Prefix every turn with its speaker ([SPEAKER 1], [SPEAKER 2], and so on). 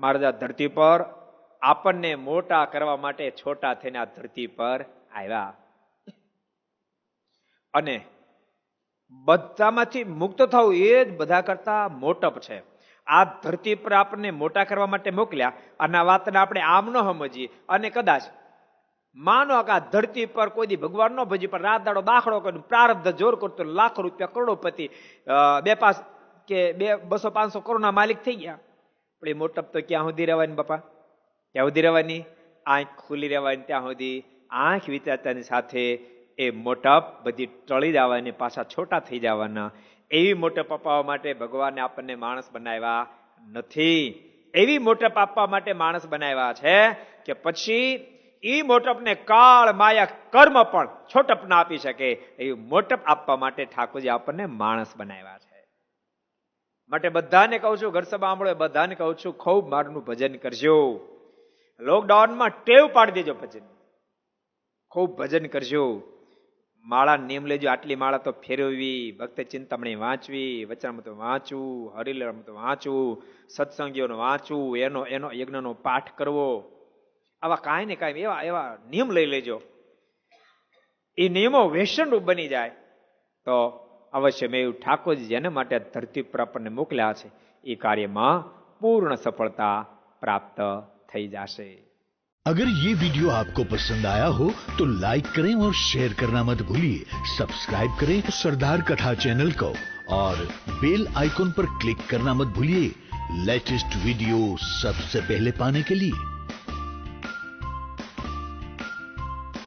[SPEAKER 1] મહારાજ ધરતી પર, આપણને મોટા કરવા માટે છોટા થઈને આ ધરતી પર આવ્યા. અને બધામાંથી મુક્ત થવું એ જ બધા કરતા મોટપ છે. આ ધરતી પર આપણને મોટા કરવા માટે મોકલ્યા અને આ વાતને આપણે આમ ન સમજીએ. અને કદાચ માનો કે આ ધરતી પર કોઈ દી ભગવાન ન ભજી, પણ રાત દાડો દાખલો કરીને પ્રારબ્ધ જોર કરતો લાખો રૂપિયા કરોડોપતિ બે પાસ કે બે, બસો પાંચસો કરોડના માલિક થઈ ગયા. પણ એ મોટપ તો ક્યાં સુધી રહેવાની બાપા? ક્યાં સુધી રહેવાની? આંખ ખુલી રહેવાની ત્યાં સુધી. આંખ વિચારતાની સાથે એ મોટપ બધી ટળી જવાની, પાછા છોટા થઈ જવાના. એવી મોટપ અપાવવા માટે ભગવાને આપણને માણસ બનાવ્યા નથી. એવી મોટપ આપવા માટે માણસ બનાવ્યા છે કે પછી એ મોટપને કાળ, માયા, કર્મ પણ છોટપ ના આપી શકે. એવી મોટપ આપવા માટે ઠાકોરજી આપણને માણસ બનાવ્યા છે. માટે બધાને કહું છું, ઘર સભા સાંભળો બધાને કહું છું, ખૂબ મારનું ભજન કરજો. લોકડાઉનમાં ટેવ પાડી દેજો ભજન. ખૂબ ભજન કરજો. માળા નિયમ લેજો, આટલી માળા તો ફેરવવી, ભક્ત ચિંતામણી વાંચવી વચનામાં તો વાંચવું હરિલરમાં તો વાંચવું, સત્સંગીઓનું વાંચવું, એનો એનો યજ્ઞનો પાઠ કરવો. આવા કાંઈ ને કાંઈ એવા એવા નિયમ લઈ લેજો. એ નિયમો વ્યસનરૂપ બની જાય તો અવશ્ય મેં એવું ઠાકોરજી જેના માટે આ ધરતી પર આપણને મોકલ્યા છે એ કાર્યમાં પૂર્ણ સફળતા પ્રાપ્ત થઈ જશે
[SPEAKER 2] अगर ये वीडियो आपको पसंद आया हो तो लाइक करें और शेयर करना मत भूलिए सब्सक्राइब करें सरदार कथा चैनल को और बेल आइकॉन पर क्लिक करना मत भूलिए लेटेस्ट वीडियो सबसे पहले पाने के लिए